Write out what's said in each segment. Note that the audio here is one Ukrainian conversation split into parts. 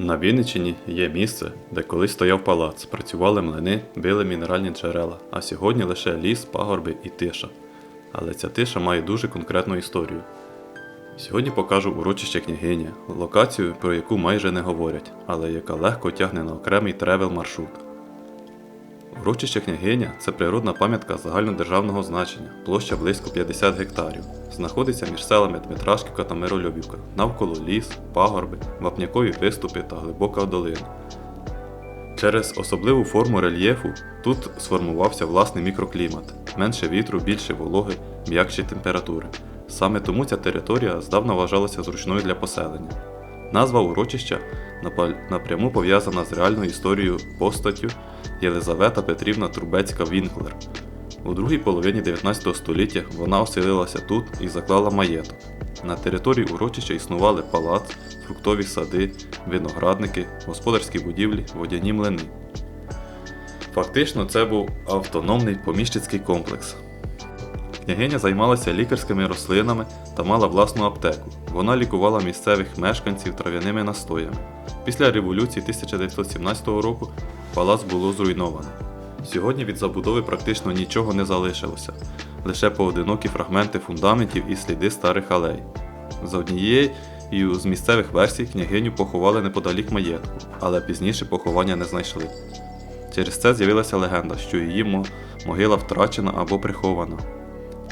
На Вінниччині є місце, де колись стояв палац, працювали млини, били мінеральні джерела, а сьогодні лише ліс, пагорби і тиша. Але ця тиша має дуже конкретну історію. Сьогодні покажу урочище княгиня, локацію, про яку майже не говорять, але яка легко тягне на окремий тревел маршрут. Урочище княгиня це природна пам'ятка загальнодержавного значення, площа близько 50 гектарів. Знаходиться між селами Дмитрашківка та Миролюбівка, навколо ліс, пагорби, вапнякові виступи та глибока долина. Через особливу форму рельєфу тут сформувався власний мікроклімат, менше вітру, більше вологи, м'якші температури. Саме тому ця територія здавна вважалася зручною для поселення. Назва урочища напряму пов'язана з реальною історією постаттю Єлизавета Петрівна Трубецька Вінклер. У другій половині 19 століття вона оселилася тут і заклала маєток. На території урочища існували палац, фруктові сади, виноградники, господарські будівлі, водяні млини. Фактично, це був автономний поміщицький комплекс. Княгиня займалася лікарськими рослинами та мала власну аптеку. Вона лікувала місцевих мешканців трав'яними настоями. Після революції 1917 року палац було зруйновано. Сьогодні від забудови практично нічого не залишилося, лише поодинокі фрагменти фундаментів і сліди старих алей. За однією з місцевих версій княгиню поховали неподалік маєтку, але пізніше поховання не знайшли. Через це з'явилася легенда, що її могила втрачена або прихована.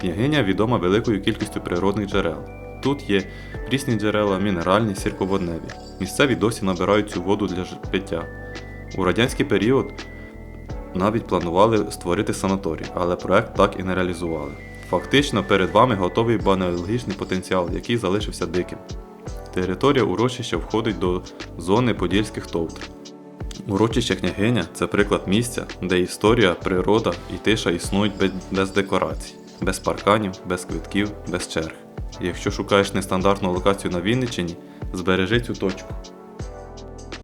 Княгиня відома великою кількістю природних джерел. Тут є прісні джерела, мінеральні, сірководневі. Місцеві досі набирають цю воду для ж- пиття. У радянський період навіть планували створити санаторій, але проект так і не реалізували. Фактично перед вами готовий банеологічний потенціал, який залишився диким. Територія урочища входить до зони подільських товтр. Урочище княгиня це приклад місця, де історія, природа і тиша існують без декорацій, без парканів, без квитків, без черг. Якщо шукаєш нестандартну локацію на Вінниччині, збережи цю точку.